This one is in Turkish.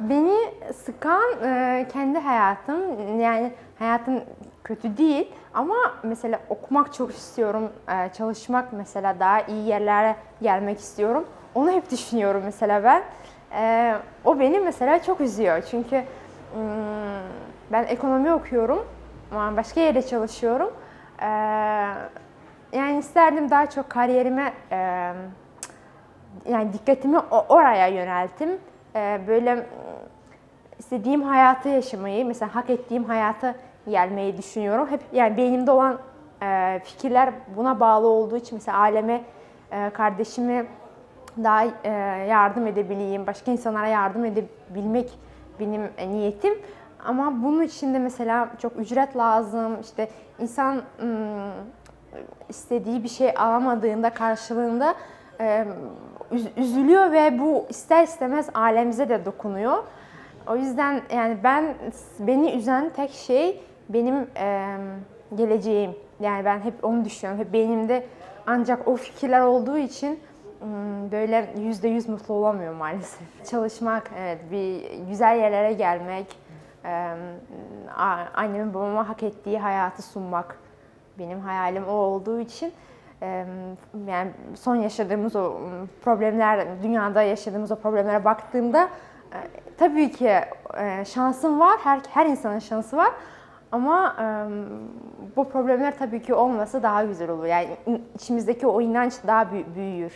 Beni sıkan e, kendi hayatım. Yani hayatım kötü değil ama mesela okumak çok istiyorum. E, çalışmak mesela daha iyi yerlere gelmek istiyorum. Onu hep düşünüyorum mesela ben. E, o beni mesela çok üzüyor. Çünkü mm, ben ekonomi okuyorum. ama Başka yerde çalışıyorum. E, yani isterdim daha çok kariyerime e, yani dikkatimi oraya yönelttim. Ee, böyle istediğim hayatı yaşamayı, mesela hak ettiğim hayata gelmeyi düşünüyorum. Hep yani beynimde olan e, fikirler buna bağlı olduğu için mesela aileme, e, kardeşime daha e, yardım edebileyim, başka insanlara yardım edebilmek benim e, niyetim. Ama bunun için de mesela çok ücret lazım. İşte insan mm, istediği bir şey alamadığında karşılığında e, üz- üzülüyor ve bu ister istemez ailemize de dokunuyor. O yüzden yani ben beni üzen tek şey benim e, geleceğim. Yani ben hep onu düşünüyorum. Hep beynimde ancak o fikirler olduğu için böyle yüzde yüz mutlu olamıyorum maalesef. Çalışmak, evet bir güzel yerlere gelmek, annemin babama hak ettiği hayatı sunmak. Benim hayalim o olduğu için yani son yaşadığımız o problemler, dünyada yaşadığımız o problemlere baktığımda tabii ki e, şansım var, her, her insanın şansı var. Ama e, bu problemler tabii ki olmasa daha güzel olur. Yani içimizdeki o inanç daha büyü- büyüyor.